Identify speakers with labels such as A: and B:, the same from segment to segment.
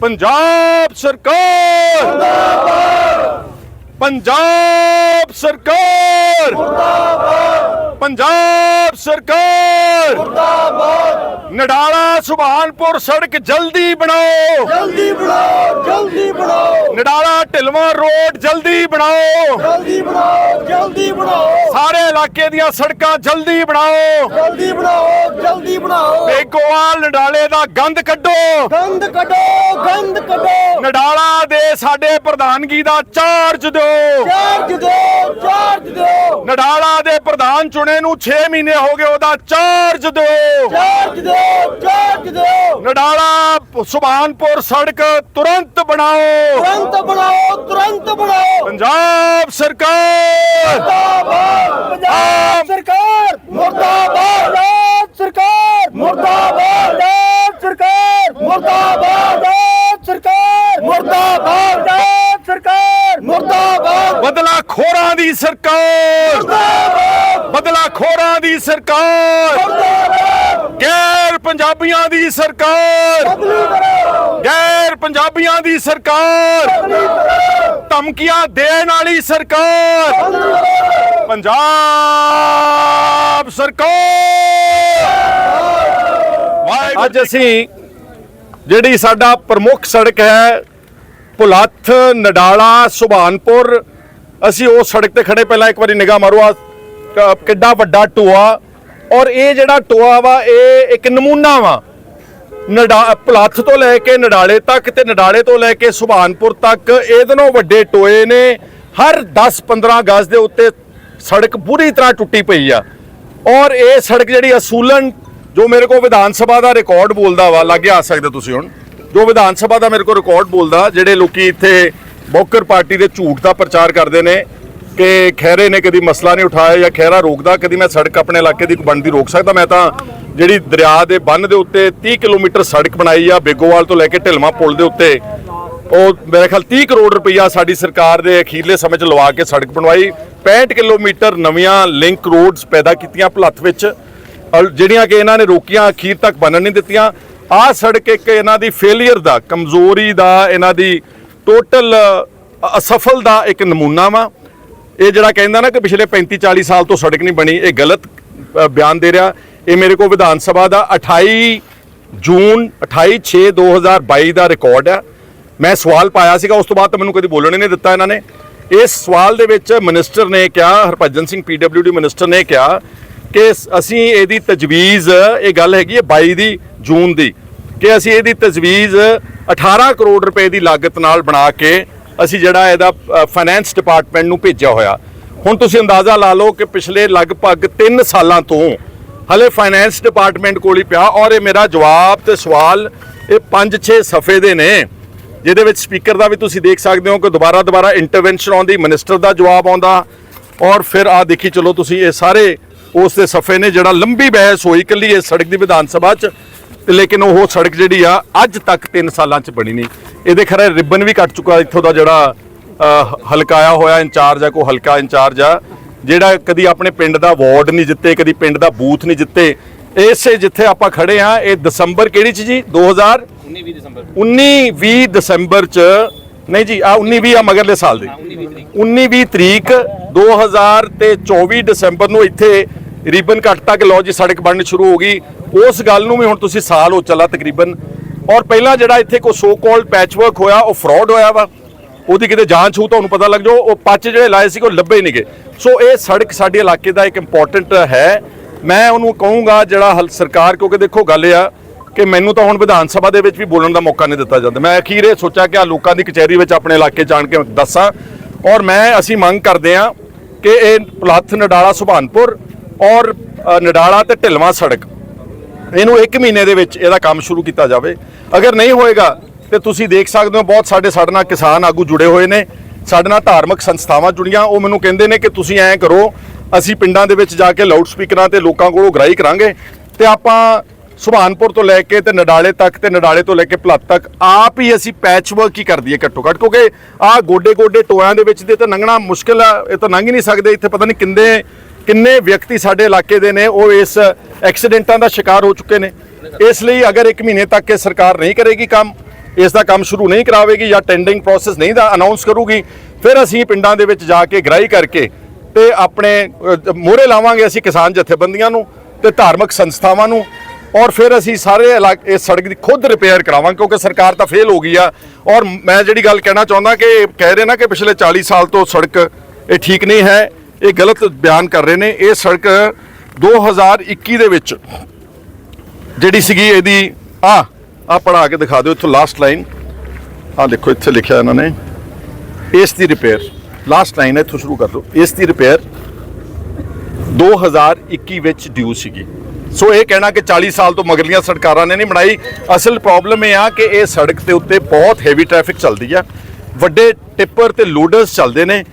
A: ਪੰਜਾਬ ਸਰਕਾਰ। ਮੁਰਦਾਬਾਦ ਪੰਜਾਬ ਸਰਕਾਰ। ਮੁਰਦਾਬਾਦ ਪੰਜਾਬ ਸਰਕਾਰ। ਮੁਰਦਾਬਾਦ ਨਡਾਲਾ ਸੁਭਾਨਪੁਰ ਸੜਕ ਜਲਦੀ ਬਣਾਓ।
B: ਜਲਦੀ ਬਣਾਓ ਜਲਦੀ ਬਣਾਓ।
A: ਨਡਾਲਾ ਢਿਲਵਾਂ ਰੋਡ ਜਲਦੀ ਬਣਾਓ।
B: ਜਲਦੀ ਬਣਾਓ ਜਲਦੀ ਬਣਾਓ।
A: ਸਾਰੇ ਇਲਾਕੇ ਦੀਆਂ ਸੜਕਾਂ ਜਲਦੀ ਬਣਾਓ।
B: ਜਲਦੀ ਬਣਾਓ ਜਲਦੀ ਬਣਾਓ।
A: ਬੇਗੋਵਾਲ ਨਡਾਲੇ ਦਾ ਗੰਦ ਕੱਢੋ।
B: ਗੰਦ ਕੱਢੋ ਗੰਦ ਕੱਢੋ।
A: ਨਡਾਲਾ ਦੇ ਸਾਡੇ ਪ੍ਰਧਾਨਗੀ ਦਾ ਚਾਰਜ ਦਿਓ।
B: ਚਾਰਜ ਦਿਓ ਚਾਰਜ ਦਿਓ।
A: ਨਡਾਲਾ ਦੇ ਪ੍ਰਧਾਨ ਚੁਣੇ ਨੂੰ 6 ਮਹੀਨੇ ਹੋ ਗਏ ਉਹਦਾ ਚਾਰਜ ਦਿਓ।
B: ਚਾਰਜ ਦਿਓ ਚਾਰਜ ਦਿਓ।
A: ਨਡਾਲਾ ਸੁਭਾਨਪੁਰ ਸੜਕ ਤੁਰੰਤ ਬਣਾਓ।
B: ਤੁਰੰਤ ਬਣਾਓ। ਤੁਰੰਤ ਬਣਾਓ।
A: ਪੰਜਾਬ ਸਰਕਾਰ!
B: ਮੁਰਦਾਬਾਦ ਪੰਜਾਬ ਸਰਕਾਰ! ਮੁਰਦਾਬਾਦ ਪੰਜਾਬ ਸਰਕਾਰ! ਮੁਰਦਾਬਾਦ ਪੰਜਾਬ ਸਰਕਾਰ! ਮੁਰਦਾਬਾਦ ਪੰਜਾਬ ਸਰਕਾਰ! ਮੁਰਦਾਬਾਦ ਪੰਜਾਬ ਸਰਕਾਰ! ਮੁਰਦਾਬਾਦ!
A: ਬਦਲਾ ਖੋਰਾਂ ਦੀ ਸਰਕਾਰ!
B: ਮੁਰਦਾਬਾਦ!
A: ਬਦਲਾ ਖੋਰਾਂ ਦੀ ਸਰਕਾਰ! ਗੈਰ ਪੰਜਾਬੀਆਂ ਦੀ ਸਰਕਾਰ।
B: ਬਦਲੀ ਕਰੋ।
A: ਗੈਰ ਪੰਜਾਬੀਆਂ ਦੀ ਸਰਕਾਰ।
B: ਬਦਲੀ ਕਰੋ।
A: ਧਮਕੀਆਂ ਦੇਣ ਵਾਲੀ ਸਰਕਾਰ।
B: ਬਦਲੀ ਕਰੋ।
A: ਪੰਜਾਬ ਸਰਕਾਰ। ਅੱਜ ਅਸੀਂ ਜਿਹੜੀ ਸਾਡਾ ਪ੍ਰਮੁੱਖ ਸੜਕ ਹੈ ਭੁਲੱਥ ਨਡਾਲਾ ਸੁਭਾਨਪੁਰ ਅਸੀਂ ਉਸ ਸੜਕ ਤੇ ਖੜੇ ਪਹਿਲਾਂ ਇੱਕ ਵਾਰੀ ਨਿਗਾਹ ਮਾਰੋ ਆ ਕਿੱਡਾ ਵੱਡਾ ਟੋਆ। ਔਰ ਇਹ ਜਿਹੜਾ ਟੋਆ ਵਾ, ਇਹ ਇੱਕ ਨਮੂਨਾ ਵਾ। ਨਡਾ, ਪਲੱਥ ਤੋਂ ਲੈ ਕੇ ਨਡਾਲੇ ਤੱਕ ਤੇ ਨਡਾਲੇ ਤੋਂ ਲੈ ਕੇ ਸੁਭਾਨਪੁਰ ਤੱਕ ਇਹਦੇ ਨਾਲੋਂ ਵੱਡੇ ਟੋਏ ਨੇ। ਹਰ 10-15 ਗਜ਼ ਦੇ ਉੱਤੇ ਸੜਕ ਪੂਰੀ ਤਰ੍ਹਾਂ ਟੁੱਟੀ ਪਈ ਆ। ਔਰ ਇਹ ਸੜਕ ਜਿਹੜੀ ਅਸੂਲਨ, ਜੋ ਮੇਰੇ ਕੋਲ ਵਿਧਾਨ ਸਭਾ ਦਾ ਰਿਕਾਰਡ ਬੋਲਦਾ ਵਾ, ਲਾਗੇ ਆ ਸਕਦੇ ਤੁਸੀਂ ਹੁਣ। ਜੋ ਵਿਧਾਨ ਸਭਾ ਦਾ ਮੇਰੇ ਕੋਲ ਰਿਕਾਰਡ ਬੋਲਦਾ, ਜਿਹੜੇ ਲੋਕੀ ਇੱਥੇ ਬੌਕਰ ਪਾਰਟੀ ਦੇ ਝੂਠ ਦਾ ਪ੍ਰਚਾਰ ਕਰਦੇ ਨੇ ਕਿ ਖੈਰੇ ਨੇ ਕਦੀ ਮਸਲਾ ਨਹੀਂ ਉਠਾਇਆ ਜਾਂ ਖੈਰਾ ਰੋਕਦਾ, ਕਦੀ ਮੈਂ ਸੜਕ ਆਪਣੇ ਇਲਾਕੇ ਦੀ ਬਣਦੀ ਰੋਕ ਸਕਦਾ। ਮੈਂ ਤਾਂ ਜਿਹੜੀ ਦਰਿਆ ਦੇ ਬੰਨ ਦੇ ਉੱਤੇ 30 ਕਿਲੋਮੀਟਰ ਸੜਕ ਬਣਾਈ ਆ, ਬੇਗੋਵਾਲ ਤੋਂ ਲੈ ਕੇ ਢਿਲਮਾ ਪੁਲ ਦੇ ਉੱਤੇ। ਉਹ ਮੇਰੇ ਖਿਆਲ 30 ਕਰੋੜ ਰੁਪਈਆ ਸਾਡੀ ਸਰਕਾਰ ਦੇ ਅਖੀਰਲੇ ਸਮੇਂ 'ਚ ਲਵਾ ਕੇ ਸੜਕ ਬਣਵਾਈ। 65 ਕਿਲੋਮੀਟਰ ਨਵੀਆਂ ਲਿੰਕ ਰੋਡਸ ਪੈਦਾ ਕੀਤੀਆਂ ਭਲੱਥ ਵਿੱਚ। ਜਿਹੜੀਆਂ ਕਿ ਇਹਨਾਂ ਨੇ ਰੋਕੀਆਂ, ਅਖੀਰ ਤੱਕ ਬਣਨ ਨਹੀਂ ਦਿੱਤੀਆਂ। ਆਹ ਸੜਕ ਇੱਕ ਇਹਨਾਂ ਦੀ ਫੇਲਿਅਰ ਦਾ, ਕਮਜ਼ੋਰੀ ਦਾ, ਇਹਨਾਂ ਦੀ ਟੋਟਲ ਅਸਫਲ ਦਾ ਇੱਕ ਨਮੂਨਾ ਵਾ। ਇਹ ਜਿਹੜਾ ਕਹਿੰਦਾ ਨਾ ਕਿ ਪਿਛਲੇ 35 40 ਸਾਲ ਤੋਂ ਸੜਕ ਨਹੀਂ ਬਣੀ, ਇਹ ਗਲਤ ਬਿਆਨ ਦੇ ਰਿਹਾ। ਇਹ ਮੇਰੇ ਕੋਲ ਵਿਧਾਨ ਸਭਾ ਦਾ 28 ਜੂਨ 28 6 2022 ਦਾ ਰਿਕਾਰਡ ਹੈ ਮੈਂ ਸਵਾਲ ਪਾਇਆ ਸੀਗਾ, ਉਸ ਤੋਂ ਬਾਅਦ ਤਾਂ ਮੈਨੂੰ ਕਦੀ ਬੋਲਣ ਹੀ ਨਹੀਂ ਦਿੱਤਾ ਇਹਨਾਂ ਨੇ। ਇਸ ਸਵਾਲ ਦੇ ਵਿੱਚ ਮਿਨਿਸਟਰ ਨੇ ਕਿਹਾ, ਹਰਭਜਨ ਸਿੰਘ ਪੀਡਬਲਯੂਡੀ ਮਿਨਿਸਟਰ ਨੇ ਕਿਹਾ ਕਿ ਅਸੀਂ ਇਹਦੀ ਤਜਵੀਜ਼, ਇਹ ਗੱਲ ਹੈਗੀ ਹੈ 22 ਦੀ, ਜੂਨ ਦੀ, ਕਿ ਅਸੀਂ ਇਹਦੀ ਤਜਵੀਜ਼ 18 ਕਰੋੜ ਰੁਪਏ ਦੀ ਲਾਗਤ ਨਾਲ ਬਣਾ ਕੇ ਅਸੀਂ ਜਿਹੜਾ ਇਹਦਾ ਫਾਈਨੈਂਸ ਡਿਪਾਰਟਮੈਂਟ ਨੂੰ ਭੇਜਿਆ ਹੋਇਆ। ਹੁਣ ਤੁਸੀਂ ਅੰਦਾਜ਼ਾ ਲਾ ਲਓ ਕਿ ਪਿਛਲੇ ਲਗਭਗ 3 ਸਾਲਾਂ ਤੋਂ ਹਲੇ ਫਾਈਨੈਂਸ ਡਿਪਾਰਟਮੈਂਟ ਕੋਲ ਹੀ ਪਿਆ ਔਰ ਇਹ ਮੇਰਾ ਜਵਾਬ ਤੇ ਸਵਾਲ ਇਹ 5-6 ਸਫੇ ਦੇ ਨੇ, ਜਿਹਦੇ ਵਿੱਚ ਸਪੀਕਰ ਦਾ ਵੀ ਤੁਸੀਂ ਦੇਖ ਸਕਦੇ ਹੋ ਕਿ ਦੁਬਾਰਾ ਦੁਬਾਰਾ ਇੰਟਰਵੈਂਸ਼ਨ ਆਉਂਦੀ ਮਿਨਿਸਟਰ ਦਾ ਜਵਾਬ ਆਉਂਦਾ। ਔਰ ਫਿਰ ਆ ਦੇਖੀ ਚਲੋ ਤੁਸੀਂ ਇਹ ਸਾਰੇ ਉਸ ਦੇ ਸਫੇ ਨੇ ਜਿਹੜਾ ਲੰਬੀ ਬਹਿਸ ਹੋਈ ਇਕੱਲੀ ਇਸ ਸੜਕ ਦੀ ਵਿਧਾਨ ਸਭਾ 'ਚ। ਤੇ ਲੇਕਿਨ ਉਹ ਸੜਕ ਜਿਹੜੀ ਆ, ਅੱਜ ਤੱਕ 3 ਸਾਲਾਂ 'ਚ ਬਣੀ ਨਹੀਂ। ਇਹਦੇ ਖਰੇ ਰਿਬਨ ਵੀ ਕੱਟ ਚੁੱਕਾ, ਇੱਥੋਂ ਦਾ ਜਿਹੜਾ ਹਲਕਾਇਆ ਹੋਇਆ ਇੰਚਾਰਜ ਆ ਕੋ ਹਲਕਾ ਇੰਚਾਰਜ ਆ, ਜਿਹੜਾ ਕਦੀ ਆਪਣੇ ਪਿੰਡ ਦਾ ਵਾਰਡ ਨਹੀਂ ਜਿੱਤੇ, ਕਦੀ ਪਿੰਡ ਦਾ ਬੂਥ ਨਹੀਂ ਜਿੱਤੇ। ਇਸੇ ਜਿੱਥੇ ਆਪਾਂ ਖੜੇ ਆ, ਇਹ ਦਸੰਬਰ ਕਿਹੜੀ ਚ ਜੀ? 2000
C: 19 ਦਸੰਬਰ
A: 19 20 ਦਸੰਬਰ ਚ, ਨਹੀਂ ਜੀ, ਆ 19 20 ਆ ਮਗਰਲੇ ਸਾਲ ਦੀ। 19 20 ਤਰੀਕ 2000 ਤੇ 24 ਦਸੰਬਰ ਨੂੰ ਇੱਥੇ ਰਿਬਨ ਕੱਟ ਤੱਕ ਲਓ ਜੀ, ਸੜਕ ਬਣਨੀ ਸ਼ੁਰੂ ਹੋ ਗਈ। ਉਸ ਗੱਲ ਨੂੰ ਵੀ ਹੁਣ ਤੁਸੀਂ ਸਾਲ ਹੋ ਚੱਲਾ ਤਕਰੀਬਨ। ਔਰ ਪਹਿਲਾਂ ਜਿਹੜਾ ਇੱਥੇ ਕੋ ਸੋ ਕਾਲਡ ਪੈਚਵਰਕ ਹੋਇਆ, ਉਹ ਫਰਾਡ ਹੋਇਆ ਵਾ। ਉਹਦੀ ਕਿਤੇ ਜਾਂਚ ਹੋ ਤੁਹਾਨੂੰ ਪਤਾ ਲੱਗ ਜਾਓ ਉਹ ਪੱਚ ਜਿਹੜੇ ਲਾਏ ਸੀ, ਉਹ ਲੱਭੇ ਨਹੀਂਗੇ ਸੋ ਇਹ ਸੜਕ ਸਾਡੇ ਇਲਾਕੇ ਦਾ ਇੱਕ ਇੰਪੋਰਟੈਂਟ ਹੈ। ਮੈਂ ਉਹਨੂੰ ਕਹੂੰਗਾ ਜਿਹੜਾ ਹਲ- ਸਰਕਾਰ, ਕਿਉਂਕਿ ਦੇਖੋ ਗੱਲ ਇਹ ਆ ਕਿ ਮੈਨੂੰ ਤਾਂ ਹੁਣ ਵਿਧਾਨ ਸਭਾ ਦੇ ਵਿੱਚ ਵੀ ਬੋਲਣ ਦਾ ਮੌਕਾ ਨਹੀਂ ਦਿੱਤਾ ਜਾਂਦਾ। ਮੈਂ ਅਖੀਰ ਇਹ ਸੋਚਿਆ ਕਿ ਆ ਲੋਕਾਂ ਦੀ ਕਚਹਿਰੀ ਵਿੱਚ ਆਪਣੇ ਇਲਾਕੇ ਜਾਣ ਕੇ ਦੱਸਾਂ। ਔਰ ਮੈਂ, ਅਸੀਂ ਮੰਗ ਕਰਦੇ ਹਾਂ ਕਿ ਇਹ ਪਲੱਥ ਨਡਾਲਾ ਸੁਭਾਨਪੁਰ ਔਰ ਨਡਾਲਾ ਤੇ ਢਿਲਵਾਂ ਸੜਕ ਇਹਨੂੰ 1 ਮਹੀਨੇ ਦੇ ਵਿੱਚ ਇਹਦਾ ਕੰਮ ਸ਼ੁਰੂ ਕੀਤਾ ਜਾਵੇ। ਅਗਰ ਨਹੀਂ ਹੋਏਗਾ, ਤੇ ਤੁਸੀਂ ਦੇਖ ਸਕਦੇ ਹੋ ਬਹੁਤ ਸਾਡੇ ਸਾਡੇ ਨਾਲ ਕਿਸਾਨ ਆਗੂ ਜੁੜੇ ਹੋਏ ਨੇ। ਸਾਡੇ ਨਾਲ ਧਾਰਮਿਕ ਸੰਸਥਾਵਾਂ ਜੁੜੀਆਂ। ਉਹ ਮੈਨੂੰ ਕਹਿੰਦੇ ਨੇ ਕਿ ਤੁਸੀਂ ਐਂ ਕਰੋ, ਅਸੀਂ ਪਿੰਡਾਂ ਦੇ ਵਿੱਚ ਜਾ ਕੇ ਲਾਊਡ ਸਪੀਕਰਾਂ ਤੇ ਲੋਕਾਂ ਕੋਲੋਂ ਗ੍ਰਾਈ ਕਰਾਂਗੇ। ਤੇ ਆਪਾਂ ਸੁਭਾਨਪੁਰ ਤੋਂ ਲੈ ਕੇ ਤੇ ਨਡਾਲੇ ਤੱਕ ਤੇ ਨਡਾਲੇ ਤੋਂ ਲੈ ਕੇ ਭਲੱਤ ਤੱਕ ਆਪ ਹੀ ਅਸੀਂ ਪੈਚ ਵਰਕ ਹੀ ਕਰ ਦਈਏ ਘੱਟੋ ਘੱਟ। ਕਿਉਂਕਿ ਆਹ ਗੋਡੇ ਗੋਡੇ ਟੋਇਆਂ ਦੇ ਵਿੱਚ ਦੇ ਤਾਂ ਲੰਘਣਾ ਮੁਸ਼ਕਿਲ ਆ, ਇਹ ਤਾਂ ਲੰਘ ਹੀ ਨਹੀਂ ਸਕਦੇ। ਇੱਥੇ ਪਤਾ ਨਹੀਂ ਕਿੰਨੇ ਕਿੰਨੇ ਵਿਅਕਤੀ ਸਾਡੇ ਇਲਾਕੇ ਦੇ ਨੇ, ਉਹ ਇਸ ਐਕਸੀਡੈਂਟਾਂ ਦਾ ਸ਼ਿਕਾਰ ਹੋ ਚੁੱਕੇ ਨੇ। ਇਸ ਲਈ ਅਗਰ 1 ਮਹੀਨੇ ਤੱਕ ਇਹ ਸਰਕਾਰ ਨਹੀਂ ਕਰੇਗੀ ਕੰਮ, ਇਸ ਦਾ ਕੰਮ ਸ਼ੁਰੂ ਨਹੀਂ ਕਰਾਵੇਗੀ ਜਾਂ ਟੈਂਡਰਿੰਗ ਪ੍ਰੋਸੈਸ ਨਹੀਂ ਦਾ ਅਨਾਉਂਸ ਕਰੂਗੀ, ਫਿਰ ਅਸੀਂ ਪਿੰਡਾਂ ਦੇ ਵਿੱਚ ਜਾ ਕੇ ਗ੍ਰਾਈ ਕਰਕੇ ਤੇ ਆਪਣੇ ਮੋਹਰੇ ਲਾਵਾਂਗੇ ਅਸੀਂ ਕਿਸਾਨ ਜਥੇਬੰਦੀਆਂ ਨੂੰ ਤੇ ਧਾਰਮਿਕ ਸੰਸਥਾਵਾਂ ਨੂੰ ਔਰ ਫਿਰ ਅਸੀਂ ਸਾਰੇ ਇਲਾਕੇ, ਇਸ ਸੜਕ ਦੀ ਖੁਦ ਰਿਪੇਅਰ ਕਰਾਵਾਂਗੇ ਕਿਉਂਕਿ ਸਰਕਾਰ ਤਾਂ ਫੇਲ ਹੋ ਗਈ ਆ। ਔਰ ਮੈਂ ਜਿਹੜੀ ਗੱਲ ਕਹਿਣਾ ਚਾਹੁੰਦਾ ਕਿ ਕਹਿ ਰਹੇ ਨਾ ਕਿ ਪਿਛਲੇ 40 ਸਾਲ ਤੋਂ ਸੜਕ ਇਹ ਠੀਕ ਨਹੀਂ ਹੈ ਇਹ ਗਲਤ ਬਿਆਨ ਕਰ ਰਹੇ ਨੇ। ਇਹ ਸੜਕ 2021 ਦੇ ਵਿੱਚ ਜਿਹੜੀ ਸੀਗੀ ਇਹਦੀ, ਆ ਆ ਪੜਾ ਕੇ ਦਿਖਾ ਦਿਓ ਇੱਥੋਂ ਲਾਸਟ ਲਾਈਨ ਆ ਦੇਖੋ, ਇੱਥੇ ਲਿਖਿਆ ਇਹਨਾਂ ਨੇ। ਇਸ ਦੀ ਰਿਪੇਅਰ ਲਾਸਟ ਲਾਈਨ ਇੱਥੋਂ ਸ਼ੁਰੂ ਕਰ ਲਓ ਇਸ ਦੀ ਰਿਪੇਅਰ 2021 ਵਿੱਚ ਡਿਊ ਸੀਗੀ। ਸੋ ਇਹ ਕਹਿਣਾ ਕਿ 40 ਸਾਲ ਤੋਂ ਮਗਰਲੀਆਂ ਸਰਕਾਰਾਂ ਨੇ ਨਹੀਂ ਬਣਾਈ। ਅਸਲ ਪ੍ਰੋਬਲਮ ਇਹ ਆ ਕਿ ਇਹ ਸੜਕ ਦੇ ਉੱਤੇ ਬਹੁਤ ਹੈਵੀ ਟ੍ਰੈਫਿਕ ਚੱਲਦੀ ਆ। ਵੱਡੇ ਟਿੱਪਰ ਤੇ ਲੋਡਰਸ ਚੱਲਦੇ ਨੇ।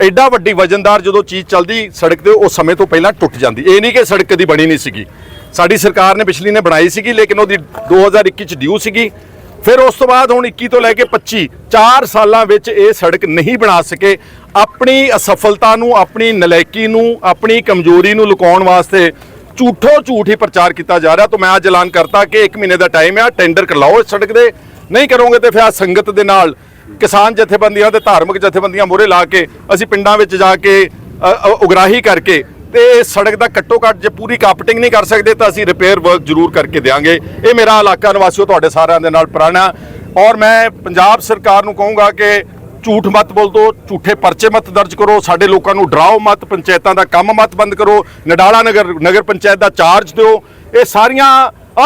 A: ਐਡਾ ਵੱਡੀ ਵਜਨਦਾਰ ਜਦੋਂ ਚੀਜ਼ ਚੱਲਦੀ ਸੜਕ ਤੇ ਉਹ ਸਮੇਂ ਤੋਂ ਪਹਿਲਾਂ ਟੁੱਟ ਜਾਂਦੀ। ਇਹ ਨਹੀਂ ਕਿ ਸੜਕ ਕਦੀ ਬਣੀ ਨਹੀਂ ਸੀਗੀ। ਸਾਡੀ ਸਰਕਾਰ ਨੇ ਪਿਛਲੀ ਨੇ ਬਣਾਈ ਸੀਗੀ, ਲੇਕਿਨ ਉਹਦੀ 2021 ਚ ਡਿਊ ਸੀਗੀ। ਫਿਰ ਉਸ ਤੋਂ ਬਾਅਦ ਹੁਣ 21 ਤੋਂ ਲੈ ਕੇ 25 4 ਸਾਲਾਂ ਵਿੱਚ ਇਹ ਸੜਕ ਨਹੀਂ ਬਣਾ ਸਕੇ। ਆਪਣੀ ਅਸਫਲਤਾ ਨੂੰ, ਆਪਣੀ ਨਲਾਇਕੀ ਨੂੰ, ਆਪਣੀ ਕਮਜ਼ੋਰੀ ਨੂੰ ਲੁਕਾਉਣ ਵਾਸਤੇ ਝੂਠੋ ਝੂਠ ਹੀ ਪ੍ਰਚਾਰ ਕੀਤਾ ਜਾ ਰਿਹਾ। ਤਾਂ ਮੈਂ ਅੱਜ ਐਲਾਨ ਕਰਤਾ ਕਿ 1 ਮਹੀਨੇ ਦਾ ਟਾਈਮ ਹੈ ਟੈਂਡਰ ਕਰਲਾਓ ਇਸ ਸੜਕ ਦੇ। ਨਹੀਂ ਕਰੋਗੇ ਤੇ ਫਿਰ ਆਹ ਸੰਗਤ ਦੇ ਨਾਲ ਕਿਸਾਨ ਜਥੇਬੰਦੀਆਂ ਤੇ ਧਾਰਮਿਕ ਜਥੇਬੰਦੀਆਂ ਮੋਰੇ ਲਾ ਕੇ ਅਸੀਂ ਪਿੰਡਾਂ ਵਿੱਚ ਜਾ ਕੇ ਉਗਰਾਹੀ ਕਰਕੇ ਤੇ ਸੜਕ ਦਾ ਘੱਟੋ ਘੱਟ ਜੇ ਪੂਰੀ ਕਾਪਟਿੰਗ ਨਹੀਂ ਕਰ ਸਕਦੇ ਤਾਂ ਅਸੀਂ ਰਿਪੇਅਰ ਵਰਕ ਜ਼ਰੂਰ ਕਰਕੇ ਦੇਵਾਂਗੇ ਇਹ ਮੇਰਾ ਇਲਾਕਾ ਨਿਵਾਸੀਓ ਤੁਹਾਡੇ ਸਾਰਿਆਂ ਦੇ ਨਾਲ ਪੁਰਾਣਾ ਔਰ ਮੈਂ ਪੰਜਾਬ ਸਰਕਾਰ ਨੂੰ ਕਹੂੰਗਾ ਕਿ ਝੂਠ ਮਤ ਬੋਲ ਦੋ, ਝੂਠੇ ਪਰਚੇ ਮਤ ਦਰਜ ਕਰੋ, ਸਾਡੇ ਲੋਕਾਂ ਨੂੰ ਡਰਾਓ ਮਤ, ਪੰਚਾਇਤਾਂ ਦਾ ਕੰਮ ਮਤ ਬੰਦ ਕਰੋ, ਨਡਾਲਾ ਨਗਰ ਨਗਰ ਪੰਚਾਇਤ ਦਾ ਚਾਰਜ ਦਿਓ। ਇਹ ਸਾਰੀਆਂ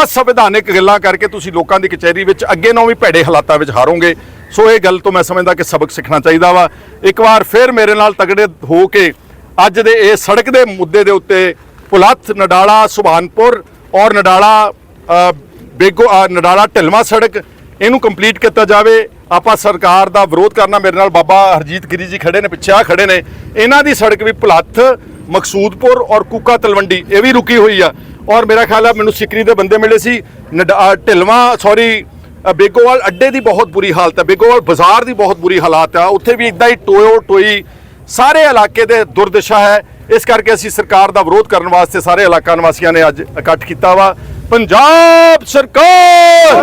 A: ਅਸੰਵਿਧਾਨਿਕ ਗੱਲਾਂ ਕਰਕੇ ਤੁਸੀਂ ਲੋਕਾਂ ਦੀ ਕਚਹਿਰੀ ਵਿੱਚ ਅੱਗੇ ਨਾਲੋਂ ਵੀ ਭੈੜੇ ਹਾਲਾਤਾਂ ਵਿੱਚ ਹਾਰੋਗੇ। ਸੋ ਇਹ ਗੱਲ ਤੋਂ ਮੈਂ ਸਮਝਦਾ ਕਿ ਸਬਕ ਸਿੱਖਣਾ ਚਾਹੀਦਾ ਵਾ। ਇੱਕ ਵਾਰ ਫਿਰ ਮੇਰੇ ਨਾਲ ਤਗੜੇ ਹੋ ਕੇ ਅੱਜ ਦੇ ਇਹ ਸੜਕ ਦੇ ਮੁੱਦੇ ਦੇ ਉੱਤੇ ਪੁਲੱਥ ਨਡਾਲਾ ਸੁਭਾਨਪੁਰ ਔਰ ਨਡਾਲਾ ਬੇਗੋ ਨਡਾਲਾ ਢਿਲਮਾ ਸੜਕ ਇਹਨੂੰ ਕੰਪਲੀਟ ਕੀਤਾ ਜਾਵੇ। ਆਪਾਂ ਸਰਕਾਰ ਦਾ ਵਿਰੋਧ ਕਰਨਾ ਮੇਰੇ ਨਾਲ ਬਾਬਾ ਹਰਜੀਤ ਗਿਰੀ ਜੀ ਖੜੇ ਨੇ ਪਿੱਛੇ ਆ ਖੜੇ ਨੇ। ਇਹਨਾਂ ਦੀ ਸੜਕ ਵੀ ਭੁਲੱਥ ਮਕਸੂਦਪੁਰ ਔਰ ਕੂਕਾ ਤਲਵੰਡੀ ਇਹ ਵੀ ਰੁਕੀ ਹੋਈ ਆ। ਔਰ ਮੇਰਾ ਖਿਆਲ ਆ ਮੈਨੂੰ ਸਿਕਰੀ ਦੇ ਬੰਦੇ ਮਿਲੇ ਸੀ ਨਡ- ਅ, ਢਿਲਵਾਂ ਸੌਰੀ ਬੇਗੋਵਾਲ ਅੱਡੇ ਦੀ ਬਹੁਤ ਬੁਰੀ ਹਾਲਤ ਹੈ। ਬੇਗੋਵਾਲ ਬਾਜ਼ਾਰ ਦੀ ਬਹੁਤ ਬੁਰੀ ਹਾਲਾਤ ਆ ਉੱਥੇ ਵੀ ਇਦਾਂ ਹੀ ਟੋਇਓ ਟੋਈ ਸਾਰੇ ਇਲਾਕੇ ਦੇ ਦੁਰਦਸ਼ਾ ਹੈ। ਇਸ ਕਰਕੇ ਅਸੀਂ ਸਰਕਾਰ ਦਾ ਵਿਰੋਧ ਕਰਨ ਵਾਸਤੇ ਸਾਰੇ ਇਲਾਕਾ ਨਿਵਾਸੀਆਂ ਨੇ ਅੱਜ ਇਕੱਠ ਕੀਤਾ ਵਾ। ਪੰਜਾਬ ਸਰਕਾਰ!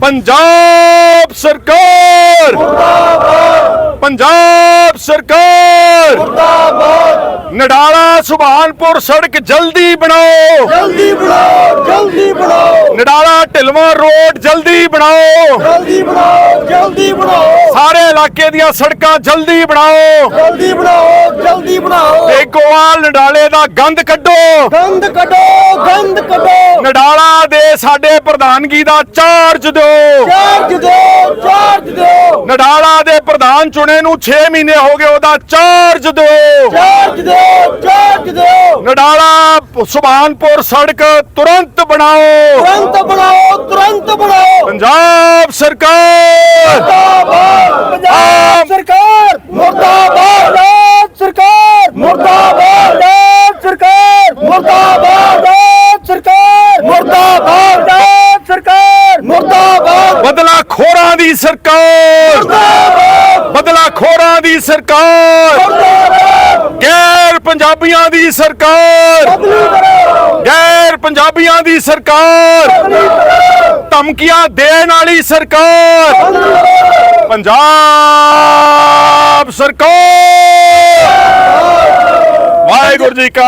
A: ਪੰਜਾਬ ਸਰਕਾਰ! ਪੰਜਾਬ ਸਰਕਾਰ। ਨਡਾਲਾ ਸੁਭਾਨਪੁਰ ਸੜਕ ਜਲਦੀ ਬਣਾਓ।
B: ਜਲਦੀ ਬਣਾਓ ਜਲਦੀ ਬਣਾਓ।
A: ਨਡਾਲਾ ਢਿਲਵਾਂ ਰੋਡ ਜਲਦੀ ਬਣਾਓ।
B: ਜਲਦੀ ਬਣਾਓ ਜਲਦੀ ਬਣਾਓ।
A: ਸਾਰੇ ਇਲਾਕੇ ਦੀਆਂ ਸੜਕਾਂ ਜਲਦੀ ਬਣਾਓ।
B: ਜਲਦੀ ਬਣਾਓ ਜਲਦੀ ਬਣਾਓ।
A: ਏਕੋਵਾਲ ਨਡਾਲੇ ਦਾ ਗੰਦ ਕੱਢੋ।
B: ਗੰਦ ਕੱਢੋ ਗੰਦ ਕੱਢੋ।
A: ਨਡਾਲਾ ਦੇ ਸਾਡੇ ਪ੍ਰਧਾਨਗੀ ਦਾ ਚਾਰਜ ਦਿਓ।
B: ਚਾਰਜ ਦਿਓ ਚਾਰਜ ਦਿਓ।
A: ਨਡਾਲਾ ਦੇ ਪ੍ਰਧਾਨ ਚੁਣੇ ਨੂੰ 6 ਮਹੀਨੇ ਹੋ ਗਏ ਉਹਦਾ ਚਾਰਜ ਦਿਓ।
B: ਚਾਰਜ ਦਿਓ ਚਾਰਜ ਦਿਓ।
A: ਨਡਾਲਾ ਸੁਭਾਨਪੁਰ ਸੜਕ ਤੁਰੰਤ ਬਣਾਓ।
B: ਤੁਰੰਤ ਬਣਾਓ ਤੁਰੰਤ ਬਣਾਓ।
A: ਪੰਜਾਬ ਸਰਕਾਰ।
B: ਮੁਰਦਾਬਾਦ ਪੰਜਾਬ ਸਰਕਾਰ! ਮੁਰਦਾਬਾਦ! ਸਰਕਾਰ! ਮੁਰਦਾਬਾਦ! ਸਰਕਾਰ! ਮੁਰਦਾਬਾਦ! ਪੰਜਾਬ ਸਰਕਾਰ! ਮੁਰਦਾਬਾਦ! ਪੰਜਾਬ ਸਰਕਾਰ! ਮੁਰਦਾਬਾਦ!
A: ਬਦਲਾ ਖੋਰਾਂ ਦੀ ਸਰਕਾਰ! ਬਦਲਾ ਖੋਰਾਂ ਦੀ ਸਰਕਾਰ! ਗੈਰ ਪੰਜਾਬੀਆਂ ਦੀ ਸਰਕਾਰ! ਗੈਰ ਪੰਜਾਬੀਆਂ ਦੀ ਸਰਕਾਰ! ਧਮਕੀਆਂ ਦੇਣ ਵਾਲੀ ਸਰਕਾਰ! ਪੰਜਾਬ ਸਰਕਾਰ। ਵਾਹਿਗੁਰੂ ਜੀ ਕਾ